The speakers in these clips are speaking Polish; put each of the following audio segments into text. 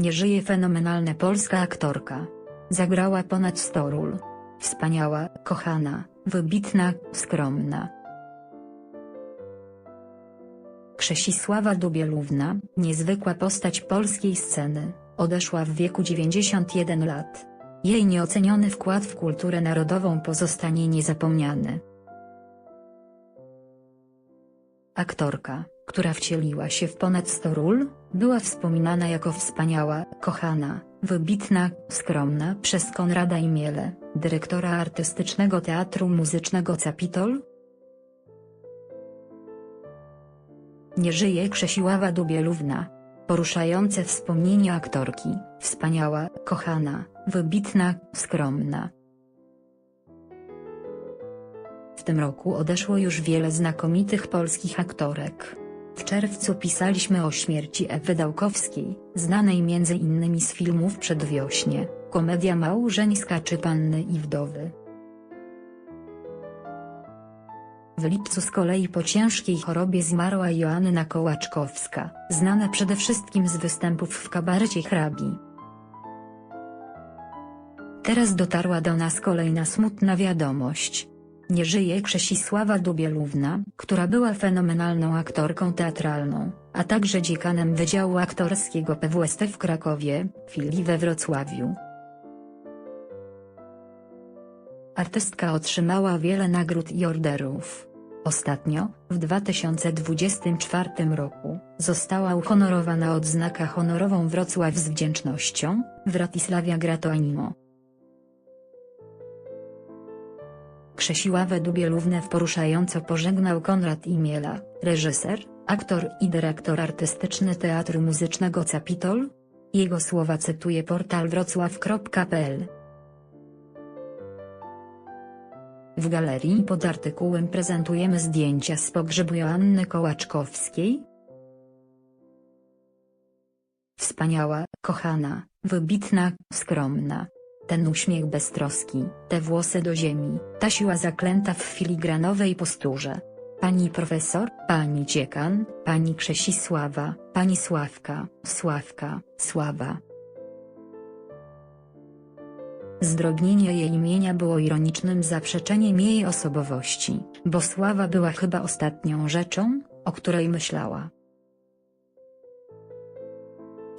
Nie żyje fenomenalna polska aktorka. Zagrała ponad 100 ról. Wspaniała, kochana, wybitna, skromna. Krzesisława Dubielówna, niezwykła postać polskiej sceny, odeszła w wieku 91 lat. Jej nieoceniony wkład w kulturę narodową pozostanie niezapomniany. Aktorka, która wcieliła się w ponad 100 ról, była wspominana jako wspaniała, kochana, wybitna, skromna przez Konrada Imiele, dyrektora artystycznego Teatru Muzycznego Capitol. Nie żyje Krzesiława Dubielówna. Poruszające wspomnienie aktorki, wspaniała, kochana, wybitna, skromna. Tym roku odeszło już wiele znakomitych polskich aktorek. W czerwcu pisaliśmy o śmierci Ewy Dałkowskiej, znanej m.in. z filmów Przedwiośnie, Komedia małżeńska czy Panny i Wdowy. W lipcu z kolei po ciężkiej chorobie zmarła Joanna Kołaczkowska, znana przede wszystkim z występów w kabarecie hrabi. Teraz dotarła do nas kolejna smutna wiadomość. Nie żyje Krzesisława Dubielówna, która była fenomenalną aktorką teatralną, a także dziekanem Wydziału Aktorskiego PWST w Krakowie, filii we Wrocławiu. Artystka otrzymała wiele nagród i orderów. Ostatnio, w 2024 roku, została uhonorowana odznaka honorową Wrocław z wdzięcznością, Wratysławia Grato Animo. Krzesiławę Dubielównę poruszająco pożegnał Konrad Imiela, reżyser, aktor i dyrektor artystyczny Teatru Muzycznego Capitol. Jego słowa cytuje portal wrocław.pl. W galerii pod artykułem prezentujemy zdjęcia z pogrzebu Joanny Kołaczkowskiej. Wspaniała, kochana, wybitna, skromna. Ten uśmiech beztroski, te włosy do ziemi, ta siła zaklęta w filigranowej posturze. Pani profesor, pani dziekan, pani Krzesisława, pani Sławka, Sławka, Sława. Zdrobnienie jej imienia było ironicznym zaprzeczeniem jej osobowości, bo Sława była chyba ostatnią rzeczą, o której myślała.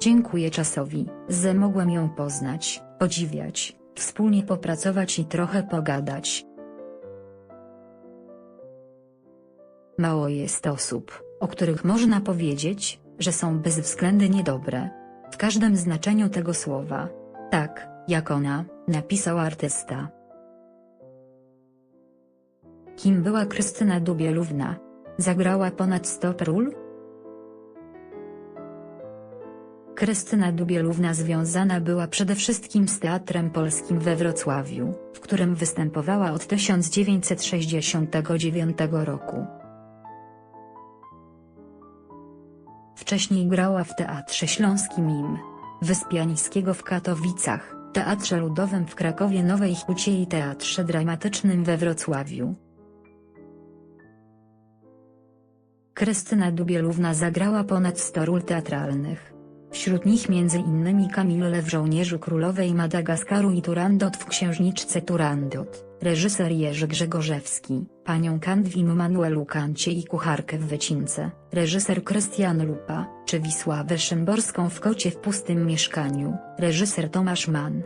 Dziękuję czasowi, że mogłem ją poznać, podziwiać, wspólnie popracować i trochę pogadać. Mało jest osób, o których można powiedzieć, że są bezwzględnie dobre. W każdym znaczeniu tego słowa. Tak, jak ona, napisał artysta. Kim była Krystyna Dubielówna? Zagrała ponad 100 ról? Krystyna Dubielówna związana była przede wszystkim z Teatrem Polskim we Wrocławiu, w którym występowała od 1969 roku. Wcześniej grała w Teatrze Śląskim im. Wyspiańskiego w Katowicach, Teatrze Ludowym w Krakowie Nowej Hucie i Teatrze Dramatycznym we Wrocławiu. Krystyna Dubielówna zagrała ponad 100 ról teatralnych. Wśród nich m.in. Kamille w Żołnierzu Królowej Madagaskaru i Turandot w Księżniczce Turandot, reżyser Jerzy Grzegorzewski, panią Kant w Immanuelu Kancie i kucharkę w Wycince, reżyser Krystian Lupa, czy Wisławę Szymborską w Kocie w pustym mieszkaniu, reżyser Tomasz Mann.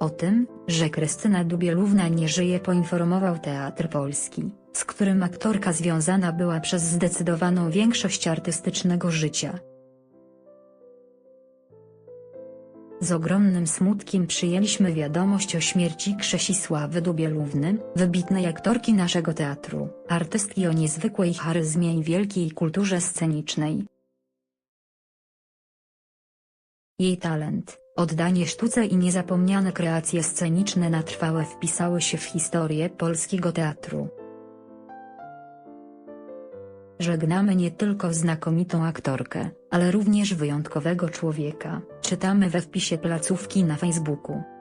O tym, że Krystyna Dubielówna nie żyje poinformował Teatr Polski, z którym aktorka związana była przez zdecydowaną większość artystycznego życia. Z ogromnym smutkiem przyjęliśmy wiadomość o śmierci Krzesisławy Dubielówny, wybitnej aktorki naszego teatru, artystki o niezwykłej charyzmie i wielkiej kulturze scenicznej. Jej talent, oddanie sztuce i niezapomniane kreacje sceniczne na trwałe wpisały się w historię polskiego teatru. Żegnamy nie tylko znakomitą aktorkę, ale również wyjątkowego człowieka, czytamy we wpisie placówki na Facebooku.